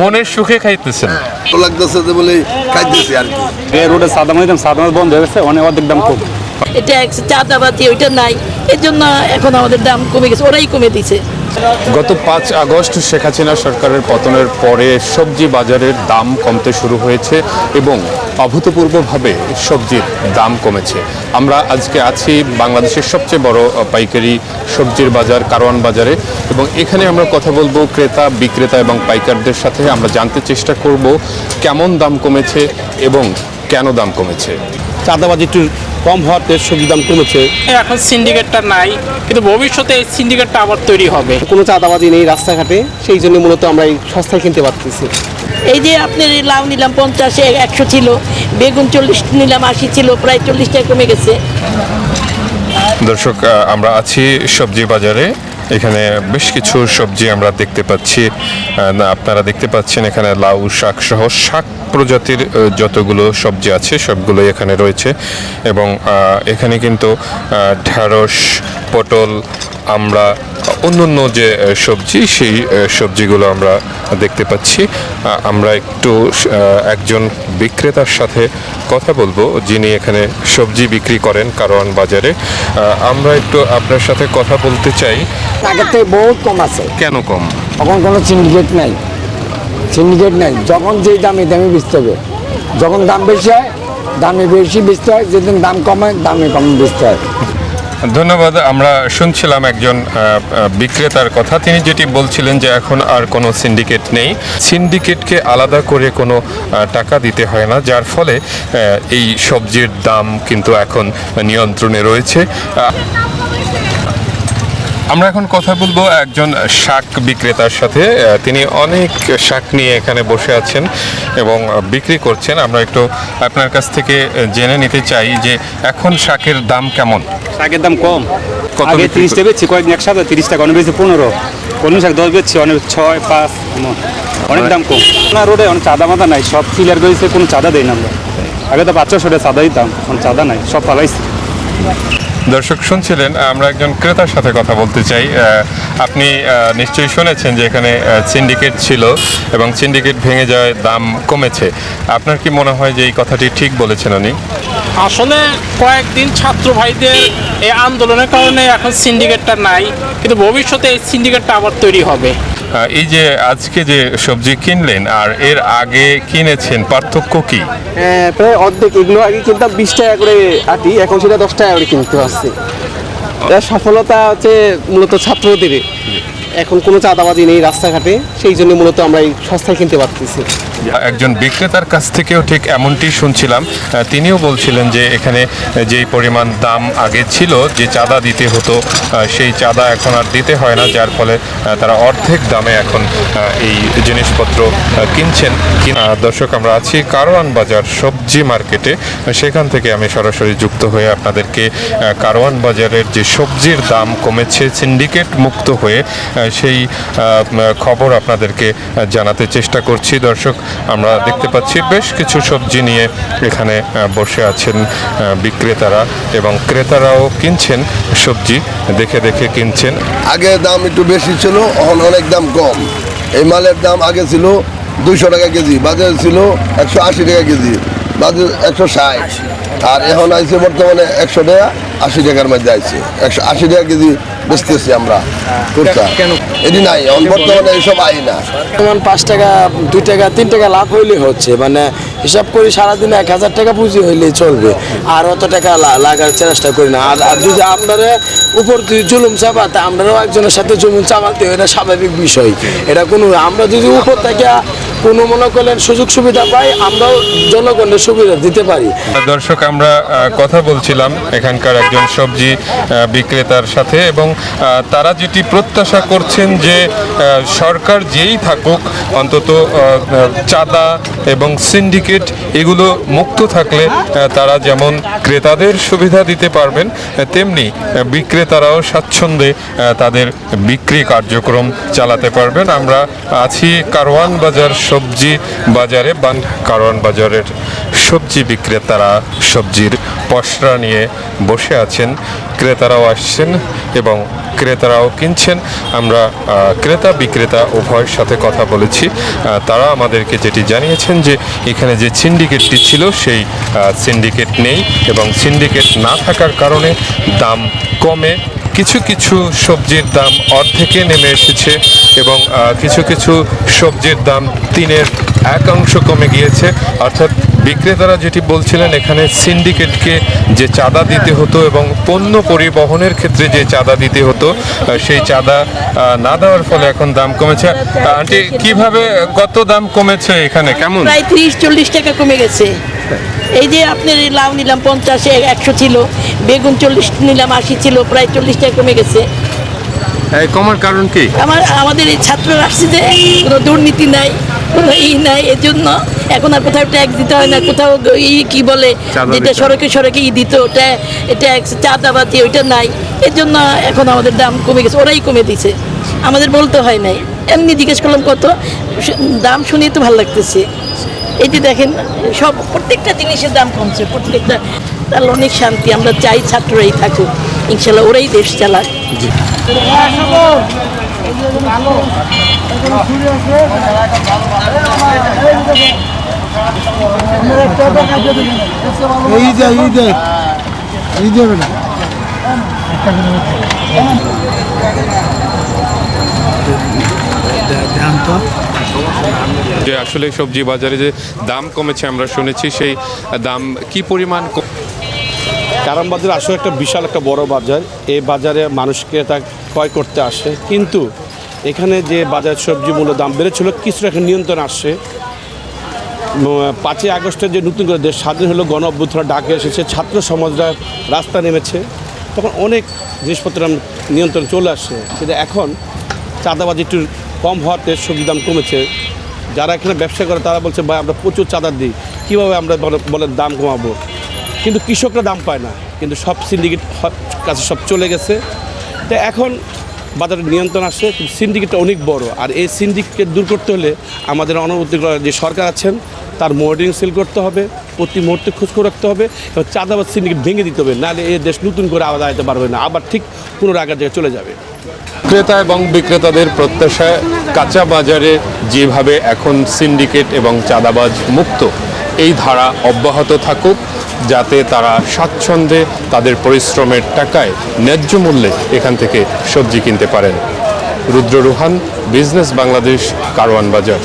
মনের সুখে খাইতেছেন। লাগতেছে যে বলে খাইতেছি আর কি। এই রোডে সাদা মাছ দাম সাদা মাছ বন্ধ হয়ে গেছে অনেক অর্ধেক দাম কম। এটা এক চাঁদাবাজি, ওইটা নাই। এর জন্য এখন আমাদের দাম কমে গেছে, ওরাই কমে দিছে। গত পাঁচ আগস্ট শেখ হাসিনা সরকারের পতনের পরে সবজি বাজারের দাম কমতে শুরু হয়েছে এবং অভূতপূর্বভাবে সবজির দাম কমেছে। আমরা আজকে আছি বাংলাদেশের সবচেয়ে বড় পাইকারি সবজির বাজার, কারওয়ান বাজারে। এবং এখানে আমরা কথা বলব ক্রেতা, বিক্রেতা এবং পাইকারদের সাথে। আমরা জানতে চেষ্টা করব কেমন দাম কমেছে এবং কেন দাম কমেছে? চাঁদাবাজি একটু কম হওয়াতে সবজি দাম কমেছে। এখন সিন্ডিকেটটা নাই কিন্তু ভবিষ্যতে এই সিন্ডিকেটটা আবার তৈরি হবে। কোনো চাঁদাবাজি নেই রাস্তাঘাটে সেই জন্য মূলত আমরা এই সস্তায় কিনতে পারতেছি। এই যে আপনার এই লাউ নিলাম পঞ্চাশে একশো ছিল বেগুন চল্লিশ নিলাম আশি ছিল প্রায় চল্লিশ টাকা কমে গেছে। দর্শক আমরা আছি সবজি বাজারে। এখানে বেশ কিছু সবজি আমরা দেখতে পাচ্ছি। আপনারা দেখতে পাচ্ছেন এখানে লাউ, শাক সহ শাক প্রজাতির যতগুলো সবজি আছে সবগুলো এখানে রয়েছে। এবং এখানে কিন্তু ঢ্যাঁড়স, পটল আমরা অন্যান্য যে সবজি সেই সবজিগুলো আমরা দেখতে পাচ্ছি। আমরা একটু একজন বিক্রেতার সাথে কথা বলব যিনি এখানে সবজি বিক্রি করেন কারওয়ান বাজারে। আমরা একটু আপনার সাথে কথা বলতে চাই। আগের থেকে বহুত কম আছে। কেন কম? এখন কোনো সিন্ডিকেট নাই। সিন্ডিকেট নাই। যখন যেই দামে দামে বেচতে হবে। যখন দাম বেশি হয় দামে বেশি বেচতে হয় যেদিন দাম কম দামে কম বেচতে হয়। ধন্যবাদ। আমরা শুনছিলাম একজন বিক্রেতার কথা। তিনি যেটি বলছিলেন যে এখন আর কোনো সিন্ডিকেট নেই। সিন্ডিকেটকে আলাদা করে কোনো টাকা দিতে হয় না, যার ফলে এই সবজির দাম কিন্তু এখন নিয়ন্ত্রণে রয়েছে। আমরা এখন কথা বলব একজন শাক বিক্রেতার সাথে। তিনি অনেক শাক নিয়ে এখানে বসে আছেন এবং বিক্রি করছেন। আমরা একটু আপনার কাছ থেকে জেনে নিতে চাই যে এখন শাকের দাম কেমন? শাকের দাম কম। কত আগে বিক্রি তিরিশ টাকা বেচছি কয়েকদিন একসাথে তিরিশ টাকা অনেক বেশি পনেরো কলমি শাক দশ বেচছি অনেক ছয় পাঁচ। অনেক দাম কম। না রোডে অনেক চাঁদা মাদা নাই সব ক্লিয়ার করেছে কোনো চাঁদা দেয় না আমরা। আগে তো বাচ্চা সরে চাঁদা দিতাম এখন চাঁদা নাই সব পালাইছি দর্শক, শুনছিলেন আমরা একজন ক্রেতার সাথে কথা বলতে চাই। আপনি নিশ্চয়ই শুনেছেন যে এখানে সিন্ডিকেট ছিল এবং সিন্ডিকেট ভেঙে যাওয়ায় দাম কমেছে। আপনার কি মনে হয় যে এই কথাটি ঠিক বলেছেন উনি? আসলে কয়েকদিন ছাত্র ভাইদের এই আন্দোলনের কারণে এখন সিন্ডিকেটটা নাই, কিন্তু ভবিষ্যতে এই সিন্ডিকেটটা আবার তৈরি হবে। এই যে আজকে যে সবজি কিনলেন আর এর আগে কিনেছেন পার্থক্য কি? হ্যাঁ, প্রায় অর্ধেক। এগুলো আগে কিনতাম বিশ টাকা করে আটি এখন সেটা দশ টাকা করে কিনতে এর সফলতা হচ্ছে মূলত ছাত্রদের। এখন কোনো চাঁদাবাজি নেই রাস্তাঘাটে সেই জন্য মূলত আমরা এই সস্তায় কিনতে পারতেছি। একজন বিক্রেতার কাছ থেকেও ঠিক এমনটি শুনছিলাম। তিনিও বলছিলেন যে এখানে যেই পরিমাণ দাম আগে ছিল, যে চাঁদা দিতে হতো সেই চাঁদা এখন আর দিতে হয় না, যার ফলে তারা অর্ধেক দামে এখন এই জিনিসপত্র কিনছেন। কিন- দর্শক, আমরা আছি কারওয়ান বাজার সবজি মার্কেটে। সেখান থেকে আমি সরাসরি যুক্ত হয়ে আপনাদেরকে কারওয়ান বাজারের যে সবজির দাম কমেছে, সিন্ডিকেট মুক্ত হয়ে সেই খবর আপনাদেরকে জানাতে চেষ্টা করছি। দর্শক আমরা দেখতে পাচ্ছি বেশ কিছু সবজি নিয়ে এখানে বসে আছেন বিক্রেতারা এবং ক্রেতারাও কিনছেন সবজি, দেখে দেখে কিনছেন। আগে দাম একটু বেশি ছিল, এখন অনেক দাম কম। এই মালের দাম আগে ছিল দুইশো টাকা কেজি, বাজারে ছিল একশো আশি টাকা কেজি, বাজার একশো ষাট। আর এখন আইছে বর্তমানে একশো টাকা আশি টাকার মধ্যে আইছে। একশো আশি টাকা কেজি বেচতেছি আমরা কুর্তা। এটি নাই বর্তমানে এইসব আই না। যেমন পাঁচ টাকা দুই টাকা তিন টাকা লাভ হইলে হচ্ছে মানে হিসাব করি সারাদিন এক হাজার টাকা পুঁজি হইলে চলবে আর অত টাকা লাগার চেষ্টা করি না। আর আর যদি আপনারা উপর দিয়ে জুলুম চাপাতে আমরাও একজনের সাথে জুলুম চাপাতে এটা স্বাভাবিক বিষয়। এটা কোনো আমরা যদি উপর থেকে কোনো মনে করলেন সুযোগ সুবিধা পাই, আমরাও জনগণের সুবিধা দিতে পারি। দর্শক, আমরা কথা বলছিলাম এখানকার একজন সবজি বিক্রেতার সাথে এবং তারা যেটি প্রত্যাশা করছেন যে সরকার যেই থাকুক, অন্তত চাঁদা এবং সিন্ডিকেট এগুলো মুক্ত থাকলে তারা যেমন ক্রেতাদের সুবিধা দিতে পারবেন তেমনি বিক্রেতারাও স্বাচ্ছন্দ্যে তাদের বিক্রি কার্যক্রম চালাতে পারবেন। আমরা আছি কারওয়ান বাজার সবজি বাজারে বান কারওয়ান বাজারের সবজি বিক্রেতারা সবজির পসরা নিয়ে বসে আছেন, ক্রেতারাও আসছেন এবং ক্রেতারাও কিনছেন। আমরা ক্রেতা, বিক্রেতা উভয়ের সাথে কথা বলেছি। তারা আমাদেরকে যেটি জানিয়েছেন যে এখানে যে সিন্ডিকেটটি ছিল সেই সিন্ডিকেট নেই এবং সিন্ডিকেট না থাকার কারণে দাম কমে। কিছু কিছু সবজির দাম অর্ধেকে নেমে এসেছে এবং কিছু কিছু সবজির দাম তিনের এক অংশ কমে গিয়েছে। অর্থাৎ বিক্রেতারা যেটি বলছিলেন এখানে সিন্ডিকেটকে যে চাঁদা দিতে হতো এবং পণ্য পরিবহনের ক্ষেত্রে যে চাঁদা দিতে হতো সেই চাঁদা না দেওয়ার ফলে এখন দাম কমেছে। আন্টি কীভাবে কত দাম কমেছে এখানে? কেমন? প্রায় তিরিশ চল্লিশ টাকা কমে গেছে। এই যে আপনার লাউ নিলাম পঞ্চাশে একশো ছিল। বেগুন চল্লিশ নিলাম আশি ছিল প্রায় চল্লিশ টাকা কমে গেছে। কমার কারণ কি? আমার আমাদের এই ছাত্ররা আসছে যে কোনো দুর্নীতি নাই। ই নাই এর জন্য এখন আর কোথাও ট্যাক্স দিতে হয় না কোথাও ই কি বলে যেটা সড়কে সড়কে ই দিত ট্যাক্স চাঁদাবাতি ওইটা নাই। এর জন্য এখন আমাদের দাম কমে গেছে ওরাই কমে দিছে। আমাদের বলতে হয় নাই। এমনি জিজ্ঞেস করলাম কত? দাম শুনেই তো ভালো লাগতেছে। এই যে দেখেন সব প্রত্যেকটা জিনিসের দাম কমছে প্রত্যেকটা। তাহলে অনেক শান্তি আমরা চাই ছাত্ররাই থাকুক। ইনশাল্লাহ ওরাই দেশ চালাক। এই যে এই যে এই না যে আসলে সবজি বাজারে যে দাম কমেছে আমরা শুনেছি সেই দাম কি পরিমাণ কম- কারণ বাজার আসলে একটা বিশাল একটা বড় বাজার। এই বাজারে মানুষকে তা ক্রয় করতে আসে। কিন্তু এখানে যে বাজার সবজি মূল্য দাম বেড়েছিল, কিছুটা একটা নিয়ন্ত্রণ আসছে পাঁচই আগস্টে যে নতুন করে দেশ স্বাধীন হলো, গণ অভ্যুত্থান ডাকে এসেছে, ছাত্র সমাজরা রাস্তা নেমেছে। তখন অনেক জিনিসপত্র নিয়ন্ত্রণ চলে আসছে কিন্তু এখন চাঁদাবাজি একটু কম হওয়াতে সবজি দাম কমেছে। যারা এখানে ব্যবসা করে, তারা বলছে, ভাই, আমরা প্রচুর চাঁদা দিই। কীভাবে আমরা বলে দাম কমাবো? কিন্তু কৃষকরা দাম পায় না। কিন্তু সব সিন্ডিকেট কাছে সব চলে গেছে। তো এখন বাজারে নিয়ন্ত্রণ আসছে সিন্ডিকেটটা অনেক বড়। আর এই সিন্ডিকেটকে দূর করতে হলে আমাদের অনুভূতি যে সরকার আছেন, তার মোল্ডিং সেল করতে হবে, প্রতি মুহূর্তে খোঁজখবর রাখতে হবে, এবং চাঁদাবাদ সিন্ডিকেট ভেঙে দিতে হবে, নাহলে এই দেশ নতুন করে আবার দাঁড়াতে পারবে না, আবার ঠিক পুনরায় আগের জায়গায় চলে যাবে। ক্রেতা এবং বিক্রেতাদের প্রত্যাশায় কাঁচা বাজারে যেভাবে এখন সিন্ডিকেট এবং চাঁদাবাজ মুক্ত এই ধারা অব্যাহত থাকুক, যাতে তারা স্বাচ্ছন্দ্যে তাদের পরিশ্রমের টাকায় ন্যায্য মূল্যে এখান থেকে সবজি কিনতে পারেন। রুদ্র রুহান, বিজনেস বাংলাদেশ, কারওয়ান বাজার।